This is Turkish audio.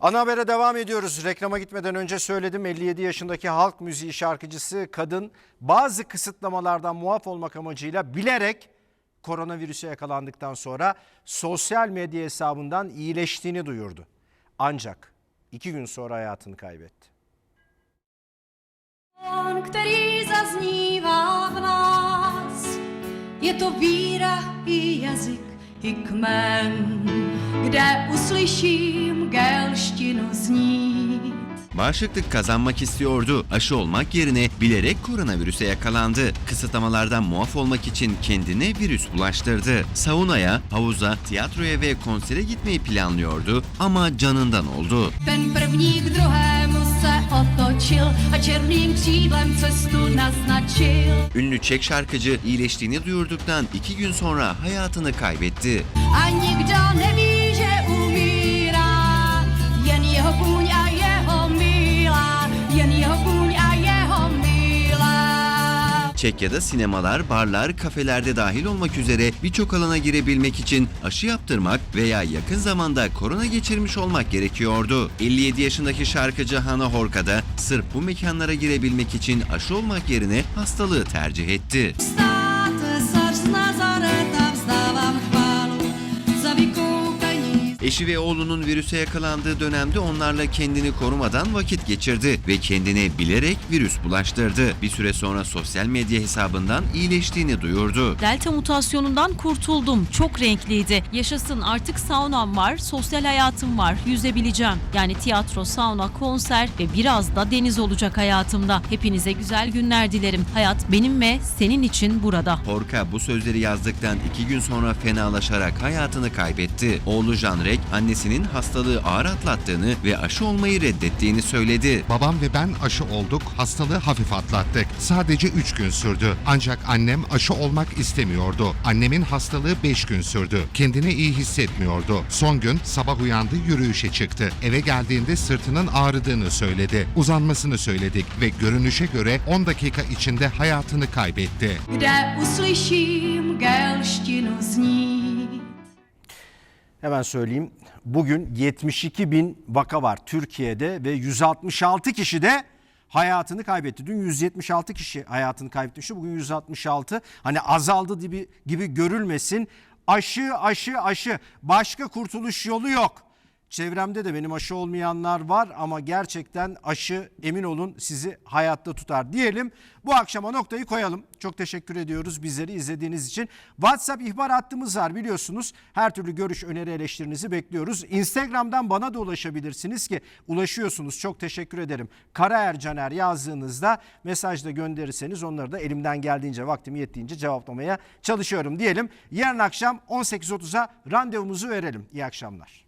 Ana habere devam ediyoruz. Reklama gitmeden önce söyledim 57 yaşındaki halk müziği şarkıcısı kadın bazı kısıtlamalardan muaf olmak amacıyla bilerek koronavirüse yakalandıktan sonra sosyal medya hesabından iyileştiğini duyurdu. Ancak iki gün sonra hayatını kaybetti. Je to víra i jazyk, kmen, kde uslyším gelštinu znít. Bağışıklık kazanmak istiyordu. Aşı olmak yerine bilerek koronavirüse yakalandı. Kısıtlamalardan muaf olmak için kendine virüs bulaştırdı. Saunaya, havuza, tiyatroya ve konsere gitmeyi planlıyordu ama canından oldu. Ten první k druhému se otočil a černým křídlem cestu naznačil. Ünlü Çek şarkıcı iyileştiğini duyurduktan iki gün sonra hayatını kaybetti. A nikdo neví, Çekya'da sinemalar, barlar, kafelerde dahil olmak üzere birçok alana girebilmek için aşı yaptırmak veya yakın zamanda korona geçirmiş olmak gerekiyordu. 57 yaşındaki şarkıcı Hana Horka da sırf bu mekanlara girebilmek için aşı olmak yerine hastalığı tercih etti. Stát Eşi ve oğlunun virüse yakalandığı dönemde onlarla kendini korumadan vakit geçirdi ve kendine bilerek virüs bulaştırdı. Bir süre sonra sosyal medya hesabından iyileştiğini duyurdu. Delta mutasyonundan kurtuldum. Çok renkliydi. Yaşasın artık saunam var, sosyal hayatım var, yüzebileceğim. Yani tiyatro, sauna, konser ve biraz da deniz olacak hayatımda. Hepinize güzel günler dilerim. Hayat benim ve senin için burada. Horka bu sözleri yazdıktan iki gün sonra fenalaşarak hayatını kaybetti. Oğlu Janrek annesinin hastalığı ağır atlattığını ve aşı olmayı reddettiğini söyledi. Babam ve ben aşı olduk, hastalığı hafif atlattık. Sadece 3 gün sürdü. Ancak annem aşı olmak istemiyordu. Annemin hastalığı 5 gün sürdü. Kendini iyi hissetmiyordu. Son gün sabah uyandı, yürüyüşe çıktı. Eve geldiğinde sırtının ağrıdığını söyledi. Uzanmasını söyledik ve görünüşe göre 10 dakika içinde hayatını kaybetti. kde uslyším gelštinu znít. Hemen söyleyeyim. Bugün 72 bin vaka var Türkiye'de ve 166 kişi de hayatını kaybetti. Dün 176 kişi hayatını kaybetmişti. Bugün 166. Hani azaldı gibi, gibi görülmesin. Aşı aşı aşı. Başka kurtuluş yolu yok. Çevremde de benim aşı olmayanlar var ama gerçekten aşı emin olun sizi hayatta tutar diyelim. Bu akşama noktayı koyalım. Çok teşekkür ediyoruz bizleri izlediğiniz için. WhatsApp ihbar hattımız var biliyorsunuz. Her türlü görüş, öneri, eleştirinizi bekliyoruz. Instagram'dan bana da ulaşabilirsiniz ki ulaşıyorsunuz. Çok teşekkür ederim. Kara Ercaner yazdığınızda mesajda gönderirseniz onları da elimden geldiğince vaktim yettiğince cevaplamaya çalışıyorum diyelim. Yarın akşam 18.30'a randevumuzu verelim. İyi akşamlar.